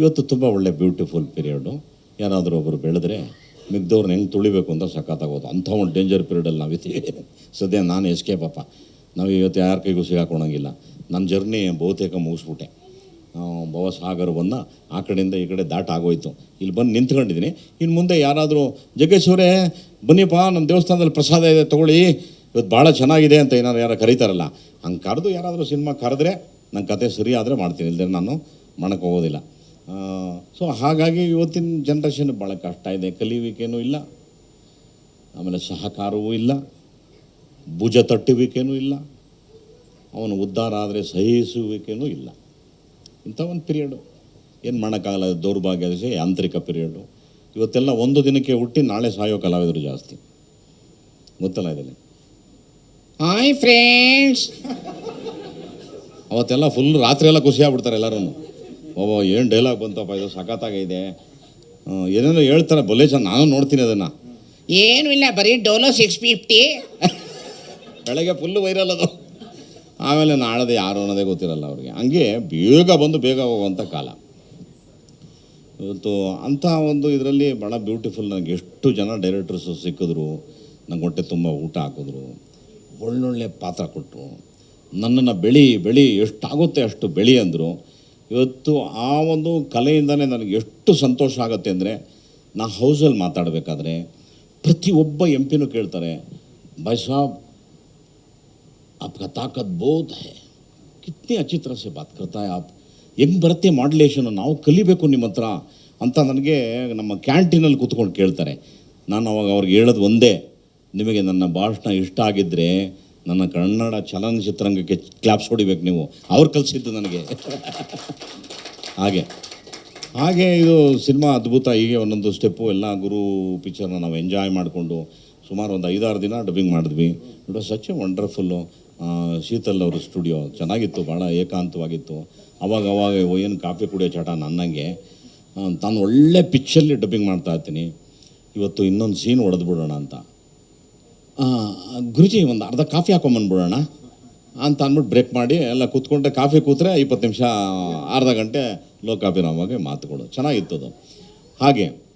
ಇವತ್ತು ತುಂಬ ಒಳ್ಳೆ ಬ್ಯೂಟಿಫುಲ್ ಪೀರಿಯಡು ಏನಾದರೂ ಒಬ್ಬರು ಬೆಳೆದ್ರೆ ಮಿಗ್ದವ್ರನ್ನ ಹೆಂಗೆ ತುಳಿಬೇಕು ಅಂತ ಸಖತ್ತಾಗೋದು. ಅಂಥ ಒಂದು ಡೇಂಜರ್ ಪೀರಿಯಡಲ್ಲಿ ನಾವಿದ್ದೀವಿ. ಸದ್ಯ ನಾನು ಎಸ್ಕೇಪ್ ಪಾಪ ನಾವು ಇವತ್ತು ಯಾರ ಕೈಗೂ ಸಿಗಾಕೊಳಂಗಿಲ್ಲ. ನನ್ನ ಜರ್ನಿ ಬಹುತೇಕ ಮುಗಿಸ್ಬಿಟ್ಟೆ. ಭವಸಾಗರವನ್ನು ಆ ಕಡೆಯಿಂದ ಈ ಕಡೆ ದಾಟ ಆಗೋಯ್ತು. ಇಲ್ಲಿ ಬಂದು ನಿಂತ್ಕೊಂಡಿದ್ದೀನಿ ಇನ್ನು ಮುಂದೆ ಯಾರಾದರೂ, ಜಗ್ಗೇಶ್ವರೇ, ಬನ್ನಿಪ್ಪ ನಮ್ಮ ದೇವಸ್ಥಾನದಲ್ಲಿ ಪ್ರಸಾದ ಇದೆ, ತೊಗೊಳ್ಳಿ. ಇವತ್ತು ಭಾಳ ಚೆನ್ನಾಗಿದೆ ಅಂತ ಏನಾರು ಯಾರು ಕರೀತಾರಲ್ಲ, ಹಂಗೆ ಕರೆದು ಯಾರಾದರೂ ಸಿನಿಮಾ ಕರೆದ್ರೆ ನನ್ನ ಕತೆ ಸರಿ ಆದರೆ ಮಾಡ್ತೀನಿ. ಇಲ್ಲದೆ ನಾನು ಮಾಡೋಕ್ಕೆ ಹೋಗೋದಿಲ್ಲ. ಸೊ ಹಾಗಾಗಿ ಇವತ್ತಿನ ಜನ್ರೇಷನ್ ಭಾಳ ಕಷ್ಟ ಇದೆ. ಕಲಿಯುವಿಕೆನೂ ಇಲ್ಲ ಆಮೇಲೆ ಸಹಕಾರವೂ ಇಲ್ಲ ಭುಜ ತಟ್ಟುವಿಕೆನೂ ಇಲ್ಲ ಅವನು ಉದ್ಧಾರ ಆದರೆ ಸಹಿಸುವಿಕೆನೂ ಇಲ್ಲ. ಇಂಥ ಒಂದು ಪಿರಿಯಡು ಏನು ಮಾಡೋಕ್ಕಾಗಲ್ಲ ದೌರ್ಭಾಗ್ಯ ಯಾಂತ್ರಿಕ ಪಿರಿಯಡು ಇವತ್ತೆಲ್ಲ ಒಂದು ದಿನಕ್ಕೆ ಹುಟ್ಟಿ ನಾಳೆ ಸಾಯೋ ಕಲಾವಿದರು ಜಾಸ್ತಿ. ಗೊತ್ತಲ್ಲ ಇದರಲ್ಲಿ ಹಾಯ್ ಫ್ರೆಂಡ್ಸ್ ಅವತ್ತೆಲ್ಲ ಫುಲ್ ರಾತ್ರಿ ಎಲ್ಲ ಖುಷಿ ಆಗ್ಬಿಡ್ತಾರೆ ಎಲ್ಲರೂ ಓ ಏನು ಡೈಲಾಗ್ ಬಂತಪ್ಪ ಇದು ಸಖತ್ತಾಗಿದೆ. ಏನೇನೋ ಹೇಳ್ತಾರೆ ಬೊಲೆ ಚೆನ್ನ ನಾನು ನೋಡ್ತೀನಿ ಅದನ್ನು. ಏನು ಇಲ್ಲ ಬರೀ ಡೋಲೋ ಸಿಕ್ಸ್ ಫಿಫ್ಟಿ ಬೆಳಗ್ಗೆ ಫುಲ್ಲು ವೈರಲ್ ಅದು. ಆಮೇಲೆ ನಾಳದೆ ಯಾರು ಅನ್ನೋದೇ ಗೊತ್ತಿರಲ್ಲ ಅವ್ರಿಗೆ. ಹಂಗೆ ಬೇಗ ಬಂದು ಬೇಗ ಹೋಗುವಂಥ ಕಾಲ. ಇವತ್ತು ಅಂಥ ಒಂದು ಇದರಲ್ಲಿ ಭಾಳ ಬ್ಯೂಟಿಫುಲ್ ನನಗೆ ಎಷ್ಟು ಜನ ಡೈರೆಕ್ಟರ್ಸು ಸಿಕ್ಕಿದ್ರು. ನಂಗೆ ಹೊಟ್ಟೆ ತುಂಬ ಊಟ ಹಾಕಿದ್ರು. ಒಳ್ಳೊಳ್ಳೆ ಪಾತ್ರ ಕೊಟ್ಟರು ನನ್ನನ್ನು ಬೆಳಿ ಬೆಳಿ ಎಷ್ಟಾಗುತ್ತೆ ಅಷ್ಟು ಬೆಳಿ ಅಂದರು. ಇವತ್ತು ಆ ಒಂದು ಕಲೆಯಿಂದನೇ ನನಗೆ ಎಷ್ಟು ಸಂತೋಷ ಆಗುತ್ತೆ ಅಂದರೆ ನಾ ಹೌಸಲ್ಲಿ ಮಾತಾಡಬೇಕಾದ್ರೆ ಪ್ರತಿಯೊಬ್ಬ ಎಂ ಪಿನೂ ಕೇಳ್ತಾರೆ ಭಾಯ್ ಸಾಬ್ आपका ताकत बहुत है कितनी अच्छी तरह से बात करता है आप ಹೆಂಗೆ ಬರುತ್ತೆ ಮಾಡ್ಯುಲೇಷನು ನಾವು ಕಲಿಬೇಕು ನಿಮ್ಮ ಹತ್ರ ಅಂತ ನನಗೆ ನಮ್ಮ ಕ್ಯಾಂಟೀನಲ್ಲಿ ಕೂತ್ಕೊಂಡು ಕೇಳ್ತಾರೆ ನಾನು ಅವಾಗ ಅವ್ರಿಗೆ ಹೇಳೋದು ಒಂದೇ ನಿಮಗೆ ನನ್ನ ಭಾಷಣ ಇಷ್ಟ ಆಗಿದ್ದರೆ ನನ್ನ ಕನ್ನಡ ಚಲನಚಿತ್ರರಂಗಕ್ಕೆ ಕ್ಲಾಪ್ಸ್ ಹೊಡಿಬೇಕು ನೀವು. ಅವ್ರು ಕಲಿಸಿದ್ದು ನನಗೆ. ಹಾಗೆ. ಹಾಗೆ ಇದು ಸಿನಿಮಾ ಅದ್ಭುತ. ಹೀಗೆ ಒಂದೊಂದು ಸ್ಟೆಪ್ಪು ಎಲ್ಲ ಗುರು ಪಿಕ್ಚರ್ನ ನಾವು ಎಂಜಾಯ್ ಮಾಡಿಕೊಂಡು ಸುಮಾರು ಒಂದು ಐದಾರು ದಿನ ಡಬ್ಬಿಂಗ್ ಮಾಡಿದ್ವಿ. It was such a wonderful Sheetal ಅವ್ರ ಸ್ಟುಡಿಯೋ ಚೆನ್ನಾಗಿತ್ತು ಭಾಳ ಏಕಾಂತವಾಗಿತ್ತು. ಅವಾಗ ಅವಾಗ ಏನು ಕಾಫಿ ಕುಡಿಯೋ ಚಟ ನನ್ನಂಗೆ. ತಾನು ಒಳ್ಳೆ ಪಿಚ್ಚಲ್ಲಿ ಡಬ್ಬಿಂಗ್ ಮಾಡ್ತಾ ಇರ್ತೀನಿ. ಇವತ್ತು ಇನ್ನೊಂದು ಸೀನ್ ಹೊಡೆದ್ಬಿಡೋಣ ಅಂತ. ಗುರುಜಿ ಒಂದು ಅರ್ಧ ಕಾಫಿ ಹಾಕೊಂಬಂದ್ಬಿಡೋಣ ಅಂತ ಅಂದ್ಬಿಟ್ಟು ಬ್ರೇಕ್ ಮಾಡಿ ಎಲ್ಲ ಕೂತ್ಕೊಂಡ್ರೆ ಕಾಫಿ ಕೂತ್ರೆ ಇಪ್ಪತ್ತು ನಿಮಿಷ, ಅರ್ಧ ಗಂಟೆ ಲೋ ಕಾಫಿ ಮಾತುಗಳು ಚೆನ್ನಾಗಿತ್ತು ಅದು. ಹಾಗೆ